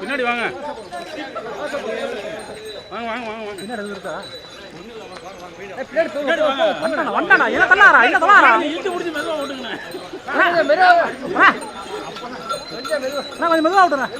பின்னாடி வாங்க. வாங்க வாங்க வாங்க வாங்க. வந்தானா வந்தானா? என்ன தள்ளாரா? என்ன தள்ளாரா? இழுத்து முடிச்சு மெதுவா ஓட்டுங்கண்ணே. நான் கொஞ்சம் மெதுவா விட்டுறேன்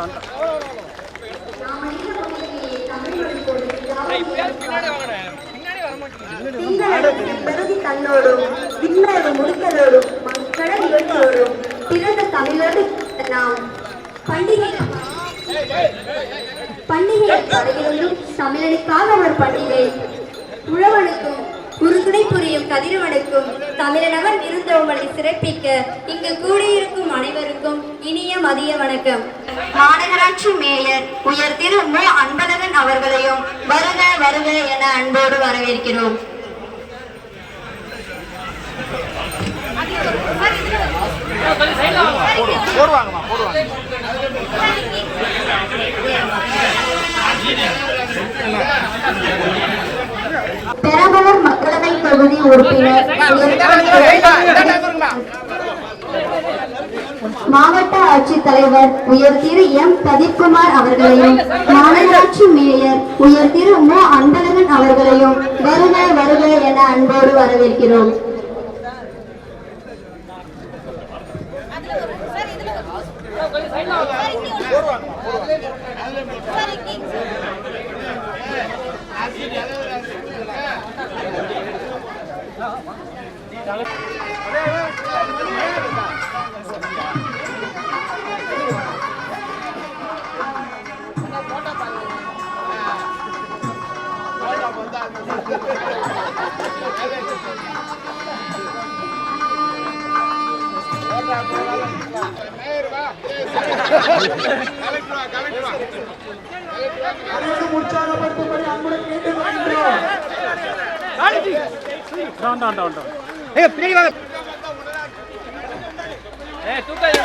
வந்தா வந்தா வந்தா திங்களத்தில் பெருதி தன்னோடும் விண்ணோடு முடிக்கலோடும் மக்கள நிகழ்ச்சியோடும் பிறந்த தமிழோடு நாம் பண்டிகை பண்டிகை பதவியிலும் தமிழனுக்காக ஒரு பண்டிகை உழவனுக்கும் குறுதுணை புரியும் கதிரவனுக்கும் தமிழனவன் விருந்தோமலை சிறப்பிக்க இங்கு கூடியிருக்கும் அனைவருக்கும் இனிய மதிய வணக்கம். மாநகராட்சி மேயர் உயர் திரு மு அன்பழகன் அவர்களையும் வருக வருக என அன்போடு வரவேற்கிறோம் பெரம்பலூர் மக்களவை தொகுதி உறுப்பினர் மாவட்ட ஆட்சித்தலைவர் உயர் திரு எம். பிரதீப்குமார் அவர்களையும் மாநகராட்சி மேயர் உயர் திரு மு. அன்பழகன் அவர்களையும் வருக வருக என அன்போடு வரவேற்கிறோம். வந்தா வந்தா வந்தா ஏய் பின்னாடி வாங்க ஏய் தூக்க